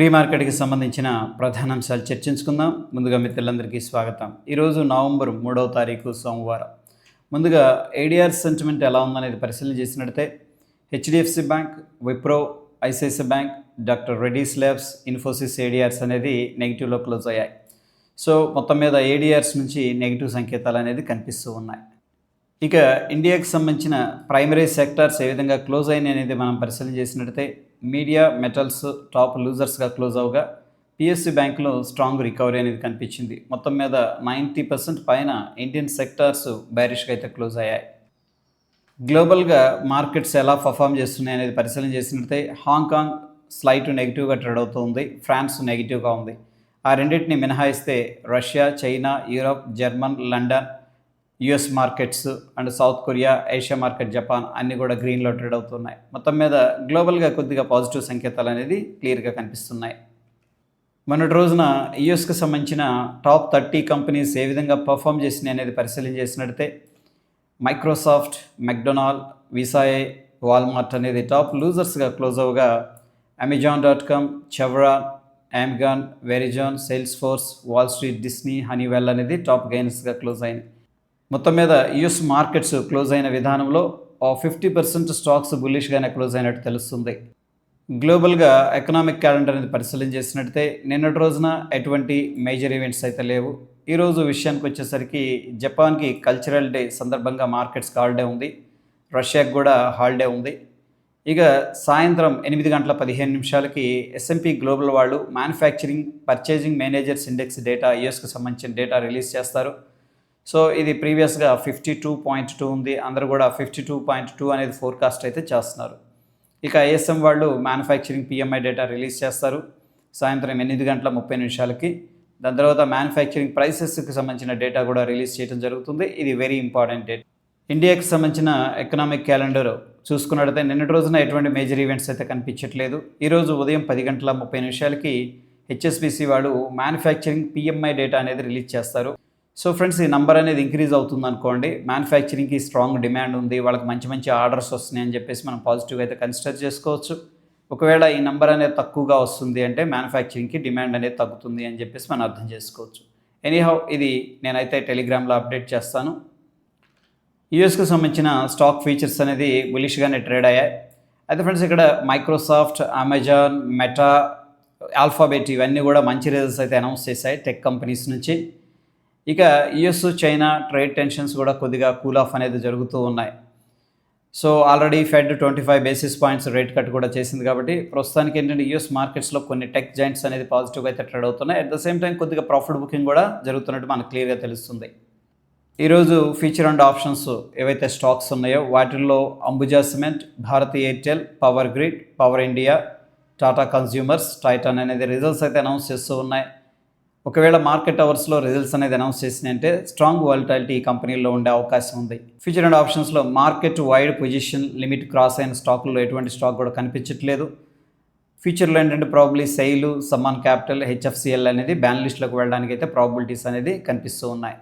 Pre మార్కెట్కి సంబంధించిన ప్రధాన అంశాలు చర్చించుకుందాం. ముందుగా మిత్రులందరికీ స్వాగతం. ఈరోజు నవంబర్ మూడవ తారీఖు సోమవారం. ముందుగా ఏడిఆర్ సెంటిమెంట్ ఎలా ఉందనేది పరిశీలన చేసినట్టే HDFC bank Wipro ICICI bank doctor Reddy's labs Infosys ADRs అనేది నెగిటివ్లో క్లోజ్ అయ్యాయి. సో మొత్తం మీద ఏడిఆర్స్ నుంచి నెగిటివ్ సంకేతాలు అనేది కనిపిస్తూ ఉన్నాయి. ఇక ఇండియాకి సంబంధించిన ప్రైమరీ సెక్టార్స్ ఏ విధంగా క్లోజ్ అయినాయి అనేది మనం పరిశీలన చేసినట్టయితే మీడియా మెటల్స్ టాప్ లూజర్స్గా క్లోజ్ అవగా పిఎస్సి బ్యాంకులో స్ట్రాంగ్ రికవరీ అనేది కనిపించింది. మొత్తం మీద నైంటీ పర్సెంట్ పైన ఇండియన్ సెక్టార్స్ బ్యారిష్గా అయితే క్లోజ్ అయ్యాయి. గ్లోబల్గా మార్కెట్స్ ఎలా పర్ఫామ్ చేస్తున్నాయి అనేది పరిశీలన చేసినట్టయితే హాంకాంగ్ స్లైట్ నెగిటివ్గా ట్రేడ్ అవుతుంది. ఫ్రాన్స్ నెగిటివ్గా ఉంది. ఆ రెండింటిని మినహాయిస్తే Russia China Europe German London US markets and South Korea Asia market Japan అన్నీ కూడా గ్రీన్లో ట్రేడ్ అవుతున్నాయి. మొత్తం మీద గ్లోబల్గా కొద్దిగా పాజిటివ్ సంకేతాలు అనేది క్లియర్గా కనిపిస్తున్నాయి. మొన్నటి రోజున యుఎస్కి సంబంధించిన టాప్ థర్టీ కంపెనీస్ ఏ విధంగా పర్ఫామ్ చేసినాయి అనేది పరిశీలన చేసినట్టయితే మైక్రోసాఫ్ట్ మెక్డొనాల్డ్ విసాయే వాల్మార్ట్ అనేది టాప్ లూజర్స్గా close అవగా Amazon dot com Chevron Amgen Verizon Salesforce Wall Street Disney Honeywell అనేది టాప్ గైన్స్గా క్లోజ్ అయింది మొత్తం మీద యుఎస్ మార్కెట్స్ క్లోజ్ అయిన విధానంలో ఫిఫ్టీ పర్సెంట్ స్టాక్స్ బుల్లిష్గానే క్లోజ్ అయినట్టు తెలుస్తుంది. గ్లోబల్గా ఎకనామిక్ క్యాలెండర్ అనేది పరిశీలన చేసినట్టయితే నిన్నటి రోజున ఎటువంటి మేజర్ ఈవెంట్స్ అయితే లేవు. ఈరోజు విషయానికి వచ్చేసరికి జపాన్కి కల్చరల్ డే సందర్భంగా మార్కెట్స్కి హాలిడే ఉంది. రష్యాకి కూడా హాలిడే ఉంది. ఇక సాయంత్రం ఎనిమిది గంటల పదిహేను నిమిషాలకి ఎస్ఎంపీ గ్లోబల్ వాళ్ళు manufacturing purchasing managers index data యుఎస్కి సంబంధించిన డేటా రిలీజ్ చేస్తారు. సో ఇది ప్రీవియస్గా ఫిఫ్టీ టూ పాయింట్ టూ ఉంది. అందరూ కూడా ఫిఫ్టీ టూ పాయింట్ టూ అనేది ఫోర్కాస్ట్ అయితే చేస్తున్నారు. ఇక ఐఎస్ఎం వాళ్ళు మ్యానుఫ్యాక్చరింగ్ పిఎంఐ డేటా రిలీజ్ చేస్తారు. సాయంత్రం ఎనిమిది గంటల ముప్పై నిమిషాలకి. దాని తర్వాత మ్యానుఫ్యాక్చరింగ్ ప్రైసెస్కి సంబంధించిన డేటా కూడా రిలీజ్ చేయడం జరుగుతుంది. ఇది వెరీ ఇంపార్టెంట్ డేట్ ఇండియాకి సంబంధించిన ఎకనామిక్ క్యాలెండర్ చూసుకున్నట్టయితే నిన్నటి రోజున ఎటువంటి మేజర్ ఈవెంట్స్ అయితే కనిపించట్లేదు. ఈరోజు ఉదయం పది గంటల ముప్పై నిమిషాలకి హెచ్ఎస్బిసి వాళ్ళు మ్యానుఫ్యాక్చరింగ్ పిఎంఐ డేటా అనేది రిలీజ్ చేస్తారు. సో ఫ్రెండ్స్ ఈ నంబర్ అనేది ఇంక్రీజ్ అవుతుంది అనుకోండి. మ్యానుఫ్యాక్చరింగ్కి స్ట్రాంగ్ డిమాండ్ ఉంది. వాళ్ళకి మంచి మంచి ఆర్డర్స్ వస్తున్నాయి అని చెప్పేసి మనం పాజిటివ్గా అయితే కన్సిడర్ చేసుకోవచ్చు. ఒకవేళ ఈ నంబర్ అనేది తక్కువగా వస్తుంది అంటే మ్యానుఫ్యాక్చరింగ్కి డిమాండ్ అనేది తగ్గుతుంది అని చెప్పేసి మనం అర్థం చేసుకోవచ్చు. ఎనీహౌ ఇది నేనైతే టెలిగ్రామ్లో అప్డేట్ చేస్తాను. యూఎస్కి సంబంధించిన స్టాక్ ఫీచర్స్ అనేది బులిష్గానే ట్రేడ్ అయ్యాయి. అయితే ఫ్రెండ్స్ ఇక్కడ మైక్రోసాఫ్ట్ అమెజాన్ మెటా ఆల్ఫాబెట్ ఇవన్నీ కూడా మంచి రిజల్ట్స్ అయితే అనౌన్స్ చేశాయి టెక్ కంపెనీస్ నుంచి. ఇక యుఎస్ చైనా ట్రేడ్ టెన్షన్స్ కూడా కొద్దిగా కూల్ ఆఫ్ అనేది జరుగుతూ ఉన్నాయి. So already Fed twenty five basis points rate cut కూడా చేసింది కాబట్టి ప్రస్తుతానికి ఏంటంటే యూఎస్ మార్కెట్స్లో కొన్ని టెక్ జాయింట్స్ అనేది పాజిటివ్గా అయితే ట్రేడ్ అవుతున్నాయి. అట్ ద సేమ్ టైం కొద్దిగా ప్రాఫిట్ బుకింగ్ కూడా జరుగుతున్నట్టు మనకు క్లియర్గా తెలుస్తుంది. ఈరోజు ఫీచర్ అండ్ ఆప్షన్స్ ఏవైతే స్టాక్స్ ఉన్నాయో వాటిల్లో Ambuja cement Bharat Airtel power grid power India Tata consumers Titan అనేది రిజల్ట్స్ అయితే అనౌన్స్ చేస్తూ ఉన్నాయి. ఒకవేళ మార్కెట్ అవర్స్లో రిజల్ట్స్ అనేది అనౌన్స్ చేసినంటే స్ట్రాంగ్ వాలిటాలిటీ ఈ కంపెనీలో ఉండే అవకాశం ఉంది. ఫ్యూచర్ అండ్ ఆప్షన్స్లో market wide position limit cross అయిన స్టాకుల్లో ఎటువంటి స్టాక్ కూడా కనిపించట్లేదు. ఫ్యూచర్లో ఏంటంటే probably SAIL Sammaan capital HFCL అనేది బ్యాన్ లిస్ట్లోకి వెళ్ళడానికి అయితే ప్రాబిలిటీస్ అనేది కనిపిస్తూ ఉన్నాయి.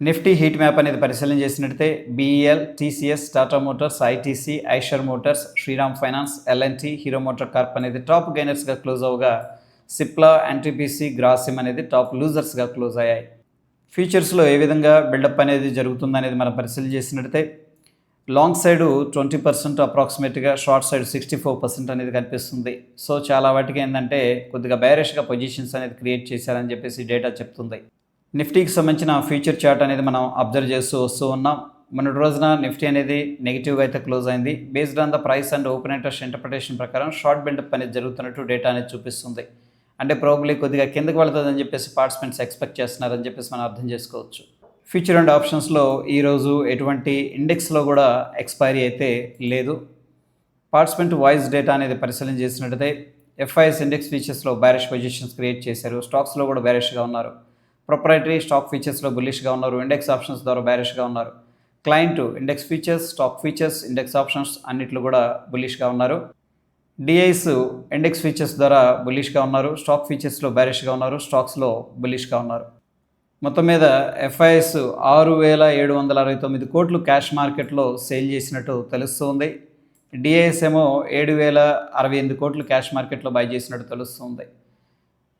నిఫ్టీ హీట్ మ్యాప్ అనేది పరిశీలన చేసినట్టయితే BEL TCS Tata Motors ITC Eicher Motors Shriram Finance LNT Hero MotoCorp అనేది టాప్ గైనర్స్గా క్లోజ్ అవగా సిప్లా ఎన్టీపీసీ గ్రాసిమ్ అనేది టాప్ లూజర్స్గా క్లోజ్ అయ్యాయి. ఫ్యూచర్స్లో ఏ విధంగా బిల్డప్ అనేది జరుగుతుందనేది మనం పరిశీలన చేసినట్టయితే లాంగ్ సైడ్ ట్వంటీ పర్సెంట్ అప్రాక్సిమేట్గా short side sixty four percent అనేది కనిపిస్తుంది. సో చాలా వాటికి ఏంటంటే కొద్దిగా బైరిష్గా పొజిషన్స్ అనేది క్రియేట్ చేశారని చెప్పేసి డేటా చెప్తుంది. నిఫ్టీకి సంబంధించిన ఫ్యూచర్ చార్ట్ అనేది మనం అబ్జర్వ్ చేస్తూ వస్తూ ఉన్నాం. మొన్నటి రోజున నిఫ్టీ అనేది నెగిటివ్గా అయితే క్లోజ్ అయింది. Based on the price and open interest interpretation ప్రకారం షార్ట్ బిల్డప్ అనేది జరుగుతున్నట్టు డేటా అనేది చూపిస్తుంది. అంటే ప్రాబ్లీ కొద్దిగా కిందకి వెళ్తుందని చెప్పేసి పార్టిసిపెంట్స్ ఎక్స్పెక్ట్ చేస్తున్నారని చెప్పేసి మనం అర్థం చేసుకోవచ్చు. ఫ్యూచర్ అండ్ ఆప్షన్స్లో ఈరోజు ఎటువంటి ఇండెక్స్లో కూడా ఎక్స్పైరీ అయితే లేదు. పార్టిసిపెంట్ వాయిస్ డేటా అనేది పరిశీలన చేసినట్టయితే ఎఫ్ఐఎస్ ఇండెక్స్ ఫీచర్స్లో బ్యారిష్ పొజిషన్స్ క్రియేట్ చేశారు. స్టాక్స్లో కూడా బ్యారిష్గా ఉన్నారు. ప్రొపరేటరీ స్టాక్ ఫీచర్స్లో బుల్లిష్గా ఉన్నారు. ఇండెక్స్ ఆప్షన్స్ ద్వారా బ్యారిష్గా ఉన్నారు. Client index features stock features index options అన్నిట్లో కూడా బుల్లిష్గా ఉన్నారు. డిఐస్ ఇండెక్స్ ఫీచర్స్ ద్వారా బులిష్గా ఉన్నారు స్టాక్ ఫీచర్స్లో బ్యారిష్గా ఉన్నారు స్టాక్స్లో బులిష్గా ఉన్నారు. మొత్తం మీద ఎఫ్ఐఎస్ ఆరు వేల ఏడు వందల అరవై తొమ్మిది కోట్లు క్యాష్ మార్కెట్లో సేల్ చేసినట్టు తెలుస్తుంది. డిఐఎస్ ఏమో ఏడు వేల అరవై ఎనిమిది కోట్లు క్యాష్ మార్కెట్లో బై చేసినట్టు తెలుస్తుంది.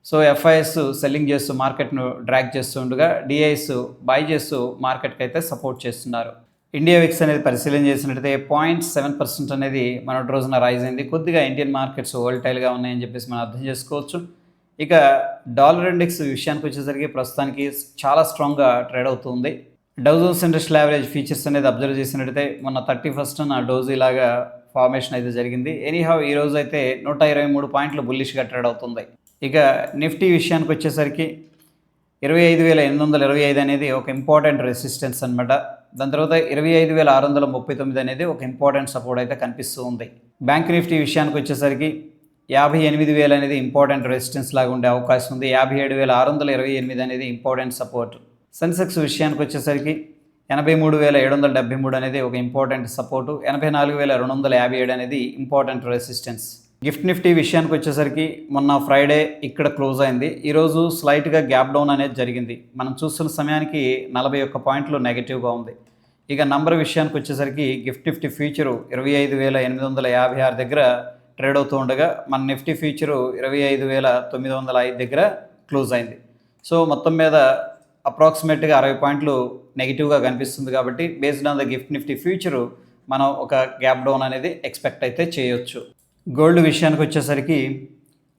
సో ఎఫ్ఐఎస్ సెల్లింగ్ చేస్తూ మార్కెట్ను డ్రాక్ చేస్తుండగా డిఐఎస్ బై చేస్తూ మార్కెట్కి అయితే సపోర్ట్ చేస్తున్నారు. ఇండియా విక్స్ అనేది పరిశీలన చేసినట్టయితే పాయింట్ సెవెన్ పర్సెంట్ అనేది మన రోజున రైజ్ అయింది. కొద్దిగా ఇండియన్ మార్కెట్స్ వోల్టైల్గా ఉన్నాయని చెప్పేసి మనం అర్థం చేసుకోవచ్చు. ఇక డాలర్ ఇండెక్స్ విషయానికి వచ్చేసరికి ప్రస్తుతానికి చాలా స్ట్రాంగ్గా ట్రేడ్ అవుతుంది. Dow Jones industrial average futures అనేది అబ్జర్వ్ చేసినట్టయితే మొన్న థర్టీ ఫస్ట్ నా డోజ్ ఇలాగా ఫార్మేషన్ అయితే జరిగింది. ఎనీహావ్ ఈ రోజు అయితే నూట ఇరవై మూడు పాయింట్లు బుల్లిష్గా ట్రేడ్ అవుతుంది. ఇక నిఫ్టీ విషయానికి వచ్చేసరికి ఇరవై ఐదు వేల ఎనిమిది వందల ఇరవై ఐదు అనేది ఒక ఇంపార్టెంట్ రెసిస్టెన్స్ అనమాట దాని తర్వాత ఇరవై ఐదు వేల ఆరు వందల ముప్పై తొమ్మిది అనేది ఒక ఇంపార్టెంట్ సపోర్ట్ అయితే కనిపిస్తూ ఉంది. బ్యాంక్ నిఫ్టీ విషయానికి వచ్చేసరికి యాభై ఎనిమిది వేలు అనేది ఇంపార్టెంట్ రెసిస్టెన్స్ లాగా ఉండే అవకాశం ఉంది. యాభై ఏడు వేల ఆరు వందల ఇరవై ఎనిమిది అనేది ఇంపార్టెంట్ సపోర్ట్ సెన్సెక్స్ విషయానికి వచ్చేసరికి ఎనభై మూడు వేల ఏడు వందల డెబ్బై మూడు అనేది ఒక ఇంపార్టెంట్ సపోర్టు ఎనభై నాలుగు వేల రెండు వందల యాభై ఏడు అనేది ఇంపార్టెంట్ రెసిస్టెన్స్ గిఫ్ట్ నిఫ్టీ విషయానికి వచ్చేసరికి మొన్న ఫ్రైడే ఇక్కడ క్లోజ్ అయింది. ఈరోజు స్లైట్గా గ్యాప్ డౌన్ అనేది జరిగింది. మనం చూస్తున్న సమయానికి నలభై ఒక్క పాయింట్లు నెగిటివ్గా ఉంది. ఇక నంబర్ విషయానికి వచ్చేసరికి గిఫ్ట్ నిఫ్టీ ఫ్యూచరు ఇరవై ఐదు వేల ఎనిమిది వందల యాభై ఆరు దగ్గర ట్రేడ్ అవుతూ ఉండగా మన నిఫ్టీ ఫ్యూచరు ఇరవై ఐదు వేల తొమ్మిది వందల ఐదు దగ్గర క్లోజ్ అయింది. సో మొత్తం మీద అప్రాక్సిమేట్గా అరవై పాయింట్లు నెగిటివ్గా కనిపిస్తుంది కాబట్టి based on the gift Nifty future మనం ఒక గ్యాప్ డౌన్ అనేది ఎక్స్పెక్ట్ అయితే చేయొచ్చు. గోల్డ్ విషయానికి వచ్చేసరికి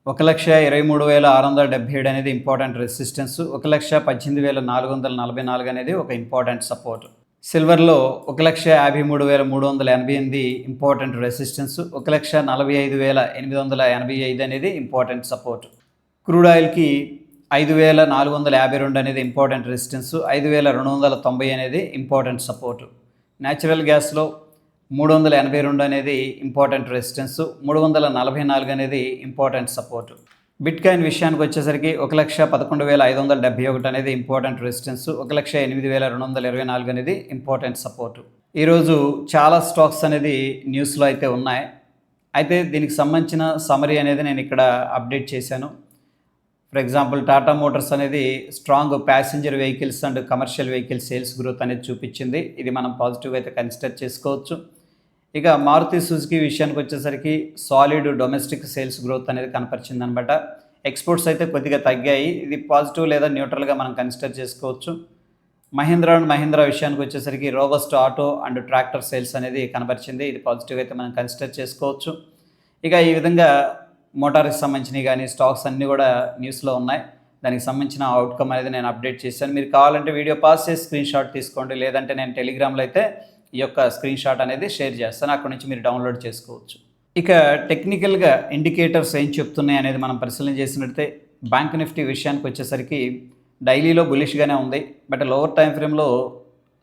ఒక లక్ష ఇరవై మూడు వేల ఆరు వందల డెబ్బై ఏడు అనేది ఇంపార్టెంట్ రెసిస్టెన్స్ ఒక లక్ష పద్దెనిమిది వేల నాలుగు వందల నలభై నాలుగు అనేది ఒక ఇంపార్టెంట్ సపోర్ట్ సిల్వర్లో ఒక లక్ష యాభై మూడు వేల మూడు వందల ఎనభై ఎనిమిది ఇంపార్టెంట్ రెసిస్టెన్స్ ఒక లక్ష నలభై ఐదు వేల ఎనిమిది వందల ఎనభై ఐదు అనేది ఇంపార్టెంట్ సపోర్ట్ క్రూడ్ ఆయిల్కి ఐదు వేల నాలుగు వందల యాభై రెండు అనేది ఇంపార్టెంట్ రెసిస్టెన్స్ ఐదు వేల రెండు వందల తొంభై అనేది ఇంపార్టెంట్ సపోర్టు న్యాచురల్ గ్యాస్లో మూడు వందల ఎనభై రెండు అనేది ఇంపార్టెంట్ రెసిస్టెన్స్ మూడు వందల నలభై నాలుగు అనేది ఇంపార్టెంట్ సపోర్ట్ బిట్ కాయిన్ విషయానికి వచ్చేసరికి ఒక లక్ష పదకొండు వేల ఐదు వందల డెబ్బై ఒకటి అనేది ఇంపార్టెంట్ రెసిస్టెన్స్ ఒక లక్ష ఎనిమిది వేల రెండు వందల ఇరవై నాలుగు అనేది ఇంపార్టెంట్ సపోర్టు ఈరోజు చాలా స్టాక్స్ అనేది న్యూస్లో అయితే ఉన్నాయి. అయితే దీనికి సంబంధించిన సమరీ అనేది నేను ఇక్కడ అప్డేట్ చేశాను. ఫర్ ఎగ్జాంపుల్ టాటా మోటార్స్ అనేది strong passenger vehicles and commercial vehicle sales growth అనేది చూపించింది. ఇది మనం పాజిటివ్గా అయితే కన్సిడర్ చేసుకోవచ్చు. ఇక మారుతి సుజుకి విషయానికి వచ్చేసరికి సాలిడ్ డొమెస్టిక్ సేల్స్ గ్రోత్ అనేది కనపరిచింది అనమాట ఎక్స్పోర్ట్స్ అయితే కొద్దిగా తగ్గాయి. ఇది పాజిటివ్ లేదా న్యూట్రల్గా మనం కన్సిడర్ చేసుకోవచ్చు. మహీంద్రా అండ్ మహీంద్రా విషయానికి వచ్చేసరికి robust auto and tractor sales అనేది కనపరిచింది. ఇది పాజిటివ్ అయితే మనం కన్సిడర్ చేసుకోవచ్చు. ఇక ఈ విధంగా మోటార్కి సంబంధించినవి కానీ స్టాక్స్ అన్నీ కూడా న్యూస్లో ఉన్నాయి. దానికి సంబంధించిన అవుట్కమ్ అనేది నేను అప్డేట్ చేశాను. మీరు కావాలంటే వీడియో పాస్ చేసి స్క్రీన్ షాట్ తీసుకోండి. లేదంటే నేను టెలిగ్రామ్లో అయితే ఈ యొక్క స్క్రీన్ షాట్ అనేది షేర్ చేస్తాను. అక్కడ నుంచి మీరు డౌన్లోడ్ చేసుకోవచ్చు. ఇక టెక్నికల్గా ఇండికేటర్స్ ఏం చెప్తున్నాయి అనేది మనం పరిశీలన చేసినట్టే బ్యాంక్ నిఫ్టీ విషయానికి వచ్చేసరికి డైలీలో బులిష్గానే ఉంది. బట్ లోవర్ టైం ఫ్రేమ్లో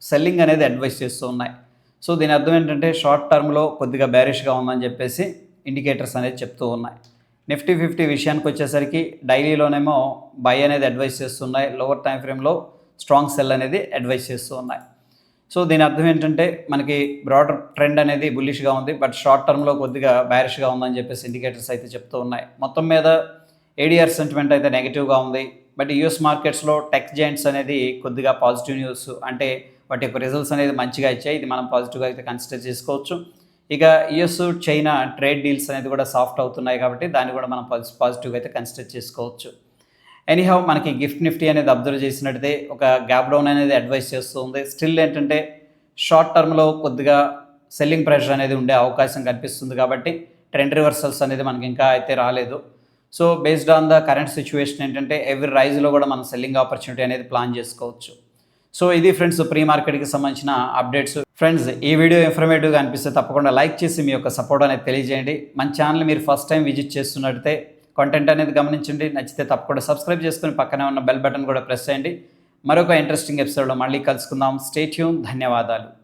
సెల్లింగ్ అనేది అడ్వైస్ చేస్తూ ఉన్నాయి. సో దీని అర్థం ఏంటంటే షార్ట్ టర్మ్లో కొద్దిగా బ్యారిష్గా ఉందని చెప్పేసి ఇండికేటర్స్ అనేది చెప్తూ ఉన్నాయి. నిఫ్టీ ఫిఫ్టీ విషయానికి వచ్చేసరికి డైలీలోనేమో బై అనేది అడ్వైస్ చేస్తున్నాయి లోవర్ టైం ఫ్రేమ్లో స్ట్రాంగ్ సెల్ అనేది అడ్వైస్ చేస్తూ ఉన్నాయి. సో దీని అర్థం ఏంటంటే మనకి బ్రాడర్ ట్రెండ్ అనేది బుల్లిష్గా ఉంది బట్ షార్ట్ టర్మ్లో కొద్దిగా బ్యారిష్గా ఉందని చెప్పేసి ఇండికేటర్స్ అయితే చెప్తూ ఉన్నాయి. మొత్తం మీద ఏడిఆర్ సెంటిమెంట్ అయితే నెగిటివ్గా ఉంది బట్ యూఎస్ మార్కెట్స్లో టెక్ జాయింట్స్ అనేది కొద్దిగా పాజిటివ్ న్యూస్ అంటే వాటి యొక్క రిజల్ట్స్ అనేది మంచిగా ఇచ్చాయి. ఇది మనం పాజిటివ్గా అయితే కన్సిడర్ చేసుకోవచ్చు. ఇక యుఎస్ చైనా ట్రేడ్ డీల్స్ అనేది కూడా సాఫ్ట్ అవుతున్నాయి కాబట్టి దాన్ని కూడా మనం పాజిటివ్గా అయితే కన్సిడర్ చేసుకోవచ్చు. ఎనీహౌ మనకి గిఫ్ట్ నిఫ్టీ అనేది అబ్జర్వ్ చేసినట్టయితే ఒక గ్యాప్ డౌన్ అనేది అడ్వైస్ చేస్తుంది. స్టిల్ ఏంటంటే షార్ట్ టర్మ్లో కొద్దిగా సెల్లింగ్ ప్రెషర్ అనేది ఉండే అవకాశం కనిపిస్తుంది కాబట్టి ట్రెండ్ రివర్సల్స్ అనేది మనకి ఇంకా అయితే రాలేదు. So based on the current situation ఏంటంటే ఎవ్రీ రైజ్లో కూడా మనం సెల్లింగ్ ఆపర్చునిటీ అనేది ప్లాన్ చేసుకోవచ్చు. సో ఇది ఫ్రెండ్స్ ప్రీ మార్కెట్కి సంబంధించిన అప్డేట్స్ ఫ్రెండ్స్ ఈ వీడియో ఇన్ఫర్మేటివ్గా అనిపిస్తే తప్పకుండా లైక్ చేసి మీ యొక్క సపోర్ట్ అనేది తెలియజేయండి. మన ఛానల్ మీరు ఫస్ట్ టైం విజిట్ చేస్తున్నట్టయితే కంటెంట్ అనేది గమనించండి. నచ్చితే తప్పకుండా సబ్స్క్రైబ్ చేసుకుని పక్కనే ఉన్న బెల్ బటన్ కూడా ప్రెస్ చేయండి. మరొక ఇంట్రెస్టింగ్ ఎపిసోడ్లో మళ్ళీ కలుసుకుందాం. స్టేట్యూన్ ధన్యవాదాలు.